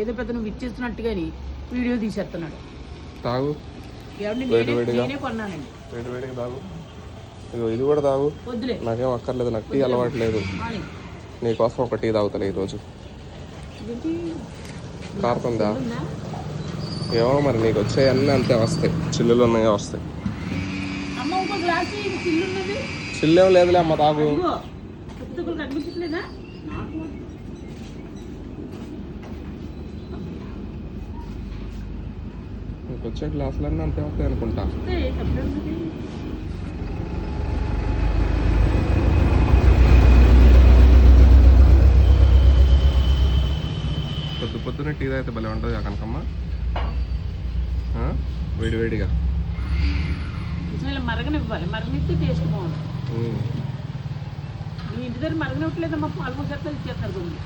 ఏదో పెద్ద నువ్వు ఇచ్చేస్తున్నట్టుగాని వీడియో తీసేస్తున్నాడు. తాగు. ఎవరిని వేడి నేనే వేడిగా. నేనే కొన్నానండి. వేడి వేడిగా తాగు. ఇదిగో ఇది కూడా తాగు. వద్దులే. నాకేం అక్కర్లేదు నాకు టీ అలవాటు లేదు. నీకోసం ఒక టీ తాగుతాను ఈరోజు. ఇదేంటి? కారుతుందా? ఉందా? ఏమో మరి నీకు వచ్చాయన్నీ అంతే వస్తాయి. చిల్లులు ఉన్నాయో వస్తాయి. అమ్మ ఇంకో గ్లాస్ ఇది చిల్లు ఉన్నది చిల్లేం లేదులే అమ్మ తాగు. ఇదిగో కనిపించట్లేదా? నాకు నీకు వచ్చే గ్లాసులన్నీ అంతే వస్తాయి అనుకుంటా? పొద్దు పొద్దున టీ తాగితే భలే ఉంటుంది కనకమ్మ? వేడి వేడిగా మరగనివ్వాలి మరగనిస్తే టేస్ట్ బాగుంటుంది. మీ ఇంటి దగ్గర మరగనివ్వట్లేదమ్మా పాలు పోసేస్తారు ఇచ్చేస్తారు కొన్ని